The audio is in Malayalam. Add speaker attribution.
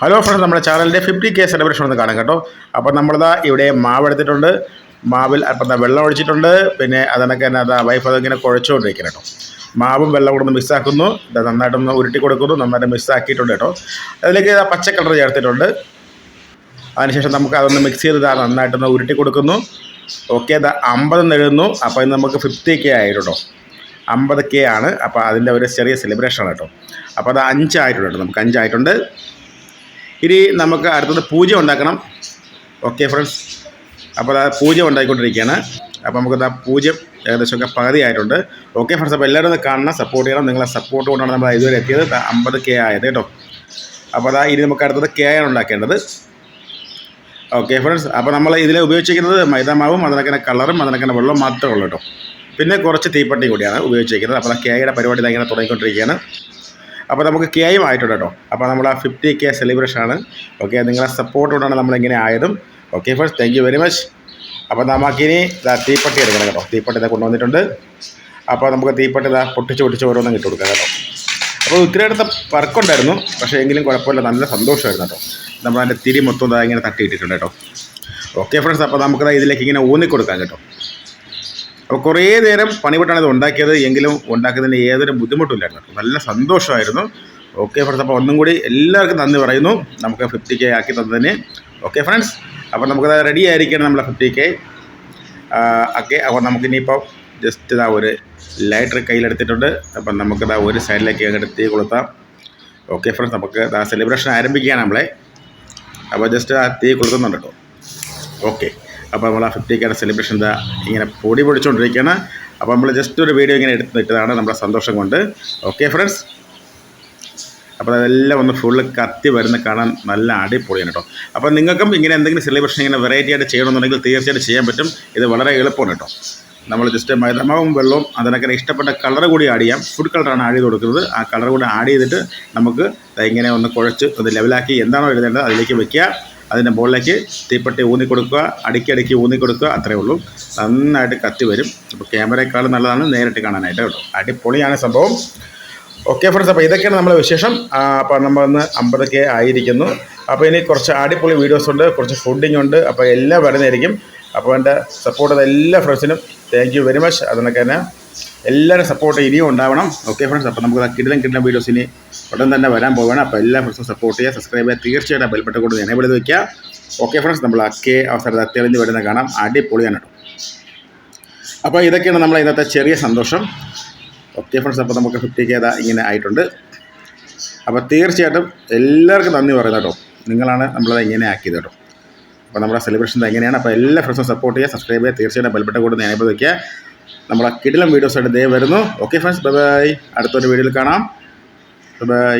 Speaker 1: ഹലോ ഫ്രണ്ട്സ് നമ്മുടെ ചാനലിന്റെ ഫിഫ്റ്റി കെ സെലിബ്രേഷൻ ഒന്ന് കാണാം കേട്ടോ. അപ്പോൾ നമ്മളിതാ ഇവിടെ മാവ് എടുത്തിട്ടുണ്ട്. മാവിൽ അപ്പം വെള്ളം ഒഴിച്ചിട്ടുണ്ട്. പിന്നെ അതിനൊക്കെ തന്നെ അതാ വൈഫ് അതിങ്ങനെ കുഴച്ചുകൊണ്ടിരിക്കണം കേട്ടോ. മാവും വെള്ളം കൂടെ ഒന്ന് മിക്സാക്കുന്നു നന്നായിട്ടൊന്ന് ഉരുട്ടി കൊടുക്കുന്നു. നന്നായിട്ട് മിക്സാക്കിയിട്ടുണ്ട് കേട്ടോ. അതിലേക്ക് പച്ച കളർ ചേർത്തിട്ടുണ്ട്. അതിനുശേഷം നമുക്ക് അതൊന്ന് മിക്സ് ചെയ്ത് നന്നായിട്ടൊന്ന് ഉരുട്ടി കൊടുക്കുന്നു. ഓക്കെ ഇതാ അമ്പത് എഴുതുന്നു. അപ്പോൾ ഇത് നമുക്ക് ഫിഫ്റ്റി കെ ആയിട്ടോ അമ്പത് കെ ആണ്. അപ്പോൾ അതിന്റെ ഒരു ചെറിയ സെലിബ്രേഷനാണ് കേട്ടോ. അപ്പോൾ അത് അഞ്ചായിട്ടുണ്ട് നമുക്ക് അഞ്ചായിട്ടുണ്ട് ഇനി നമുക്ക് അടുത്തത് പൂജ ഉണ്ടാക്കണം. ഓക്കെ ഫ്രണ്ട്സ് അപ്പോൾ അത് പൂജ ഉണ്ടായിക്കൊണ്ടിരിക്കുകയാണ്. അപ്പോൾ നമുക്കത് ആ പൂജ്യം ഏകദേശമൊക്കെ പകുതി ആയിട്ടുണ്ട്. ഓക്കെ ഫ്രണ്ട്സ് അപ്പോൾ എല്ലാവരും ഒന്ന് കാണണം സപ്പോർട്ട് ചെയ്യണം. നിങ്ങളെ സപ്പോർട്ട് കൊണ്ടാണ് നമ്മൾ ഇതുവരെ എത്തിയത്. അമ്പത് കെ ആയത് കേട്ടോ. അപ്പോൾ അതാ ഇനി നമുക്ക് അടുത്തത് കെ ആണ് ഉണ്ടാക്കേണ്ടത്. ഓക്കെ ഫ്രണ്ട്സ് അപ്പോൾ നമ്മൾ ഇതിൽ ഉപയോഗിച്ചിരിക്കുന്നത് മൈദാമാവും അതിനൊക്കെ കളറും അതിനൊക്കെ വെള്ളവും മാത്രമേ ഉള്ളൂ കേട്ടോ. പിന്നെ കുറച്ച് തീപ്പട്ടി കൂടിയാണ് ഉപയോഗിച്ചിരിക്കുന്നത്. അപ്പോൾ ആ കെയുടെ പരിപാടി ഇങ്ങനെ തുടങ്ങിക്കൊണ്ടിരിക്കുകയാണ്. അപ്പോൾ നമുക്ക് കെയും ആയിട്ടുണ്ട് കേട്ടോ. അപ്പോൾ നമ്മൾ ആ ഫിഫ്റ്റി കെ സെലിബ്രേഷൻ ആണ്. ഓക്കെ നിങ്ങളുടെ സപ്പോർട്ട് കൊണ്ടാണ് നമ്മളിങ്ങനെ ആയതും. Okay first thank you very much അപ്പോൾ നമുക്കിനി തീപ്പട്ടി എടുക്കണം കേട്ടോ. തീപ്പട്ടി ഇതാ കൊണ്ടുവന്നിട്ടുണ്ട്. അപ്പോൾ നമുക്ക് തീപ്പട്ടി ഇതാ പൊട്ടിച്ച് പൊട്ടിച്ച് ഓരോന്നും ഇട്ട് കൊടുക്കാം കേട്ടോ. അപ്പോൾ ഒത്തിരി അടുത്ത വർക്കുണ്ടായിരുന്നു പക്ഷേ എങ്കിലും കുഴപ്പമില്ല. നല്ല സന്തോഷമായിരുന്നു കേട്ടോ. നമ്മൾ അതിന്റെ തിരി മൊത്തം ഇതാ ഇങ്ങനെ തട്ടിയിട്ടിട്ടുണ്ട് കേട്ടോ. ഓക്കെ ഫ്രണ്ട്സ് അപ്പോൾ നമുക്കിതാ ഇതിലേക്ക് ഇങ്ങനെ ഊന്നിക്കൊടുക്കാം കേട്ടോ. അപ്പോൾ കുറേ നേരം പണിപ്പെട്ടാണ് ഇത് ഉണ്ടാക്കിയത്. എങ്കിലും ഉണ്ടാക്കുന്നതിന് ഏതൊരു ബുദ്ധിമുട്ടില്ലായിരുന്നു നല്ല സന്തോഷമായിരുന്നു. ഓക്കെ ഫ്രണ്ട്സ് അപ്പോൾ ഒന്നും കൂടി എല്ലാവർക്കും നന്ദി പറയുന്നു. നമുക്ക് ഫിഫ്റ്റി കെ ആക്കി തന്നതിന്. ഓക്കെ ഫ്രണ്ട്സ് അപ്പോൾ നമുക്കത് റെഡി ആയിരിക്കണം നമ്മളെ ഫിഫ്റ്റി കെ ഓക്കെ അപ്പോൾ നമുക്കിനിയിപ്പോൾ ജസ്റ്റ് ഇതാ ഒരു ലൈറ്റർ കയ്യിലെടുത്തിട്ടുണ്ട്. അപ്പം നമുക്കിതാ ഒരു സൈഡിലേക്ക് അങ്ങോട്ട് തീ കൊളുത്താം. ഓക്കെ ഫ്രണ്ട്സ് നമുക്ക് ആ സെലിബ്രേഷൻ ആരംഭിക്കുകയാണ് നമ്മളെ. അപ്പോൾ ജസ്റ്റ് ആ തീ കൊളുത്തുന്നുണ്ട് കേട്ടോ. ഓക്കെ അപ്പോൾ നമ്മൾ ആ ഫിഫ്റ്റി കെയുടെ സെലിബ്രേഷൻ എന്താ ഇങ്ങനെ പൊടി പൊടിച്ചുകൊണ്ടിരിക്കുകയാണ് അപ്പോൾ നമ്മൾ ജസ്റ്റ് ഒരു വീഡിയോ ഇങ്ങനെ എടുത്തിട്ടതാണ് നമ്മുടെ സന്തോഷം കൊണ്ട്. ഓക്കെ ഫ്രണ്ട്സ് അപ്പോൾ അതെല്ലാം ഒന്ന് ഫുള്ള് കത്തി വരുന്ന കാണാൻ നല്ല അടിപൊളിയാണ് കേട്ടോ അപ്പോൾ നിങ്ങൾക്കും ഇങ്ങനെ എന്തെങ്കിലും സെലിബ്രേഷൻ ഇങ്ങനെ വെറൈറ്റി ആയിട്ട് ചെയ്യണമെന്നുണ്ടെങ്കിൽ തീർച്ചയായിട്ടും ചെയ്യാൻ പറ്റും. ഇത് വളരെ എളുപ്പമാണ് കേട്ടോ നമ്മൾ ജസ്റ്റ് മൈദമാവും വെള്ളവും അതിനൊക്കെ ഇഷ്ടപ്പെട്ട കളർ കൂടി ആഡ് ചെയ്യാം. ഫുഡ് കളറാണ് ആഡ് ചെയ്ത് കൊടുക്കുന്നത് ആ കളർ കൂടി ആഡ് ചെയ്തിട്ട് നമുക്ക് ഇങ്ങനെ ഒന്ന് കുഴച്ച് ഒന്ന് ലെവലാക്കി എന്താണോ എഴുതേണ്ടത് അതിലേക്ക് വെക്കുക. അതിന്റെ മുകളിലേക്ക് തീപ്പെട്ടി ഊന്നി കൊടുക്കുക അടിക്കടിക്ക് ഊന്നി കൊടുക്കുക അത്രയേ ഉള്ളൂ. നന്നായിട്ട് കത്തി വരും. അപ്പോൾ ക്യാമറയെക്കാളും നല്ലതാണ് നേരിട്ട് കാണാനായിട്ട് കേട്ടോ. അടിപൊളിയാണ് സംഭവം. ഓക്കെ ഫ്രണ്ട്സ് അപ്പോൾ ഇതൊക്കെയാണ് നമ്മുടെ വിശേഷം. അപ്പോൾ നമ്മൾ ഇന്ന് അമ്പത് കെ ആയിരിക്കുന്നു. അപ്പോൾ ഇനി കുറച്ച് അടിപൊളി വീഡിയോസ് ഉണ്ട് കുറച്ച് ഫുഡിങ് ഉണ്ട്. അപ്പോൾ എല്ലാം വരുന്നതായിരിക്കും. അപ്പോൾ എന്റെ സപ്പോർട്ട് ചെയ്ത എല്ലാ ഫ്രണ്ട്സിനും താങ്ക് യു വെരി മച്ച് അതിനൊക്കെ തന്നെ എല്ലാവരും സപ്പോർട്ട് ഇനിയും ഉണ്ടാവണം. ഓക്കെ ഫ്രണ്ട്സ് അപ്പോൾ നമുക്ക് കിടിലം കിടിലം വീഡിയോസ് ഇനി ഉടൻ തന്നെ വരാൻ പോവുകയാണ്. അപ്പോൾ എല്ലാ ഫ്രണ്ട്സും സപ്പോർട്ട് ചെയ്യുക സബ്സ്ക്രൈബ് ചെയ്യുക തീർച്ചയായിട്ടും ബെൽപ്പെട്ട കൊണ്ട് എനേബിൾ ചെയ്ത് വയ്ക്കുക ഓക്കെ ഫ്രണ്ട്സ് നമ്മൾ അക്കെ അവസരത്തെ തെളിഞ്ഞ് വരുന്ന കാണാം. അടിപൊളിയാണ് അപ്പോൾ ഇതൊക്കെയാണ് നമ്മളെ ഇന്നത്തെ ചെറിയ സന്തോഷം. ഓക്കെ ഫ്രണ്ട്സ് അപ്പോൾ നമുക്ക് ഫിഫ്റ്റി കെ ഇങ്ങനെ ആയിട്ടുണ്ട്. അപ്പോൾ തീർച്ചയായിട്ടും എല്ലാവർക്കും നന്ദി പറയുന്നത് കേട്ടോ നിങ്ങളാണ് നമ്മളത് ഇങ്ങനെ ആക്കിയത് കേട്ടോ അപ്പോൾ നമ്മുടെ സെലിബ്രേഷൻ എങ്ങനെയാണ് അപ്പോൾ എല്ലാ ഫ്രണ്ട്സും സപ്പോർട്ട് ചെയ്യുക സബ്സ്ക്രൈബ് ചെയ്യുക തീർച്ചയായിട്ടും ബെൽബട്ട കൂടെ ഞാനിപ്പോൾ വയ്ക്കുക നമ്മുടെ കിടിലം വീഡിയോസ് ആയിട്ട് ദേ വരുന്നു. ഓക്കെ ഫ്രണ്ട്സ് ബൈ ബൈ അടുത്തൊരു വീഡിയോയിൽ കാണാം. ബൈ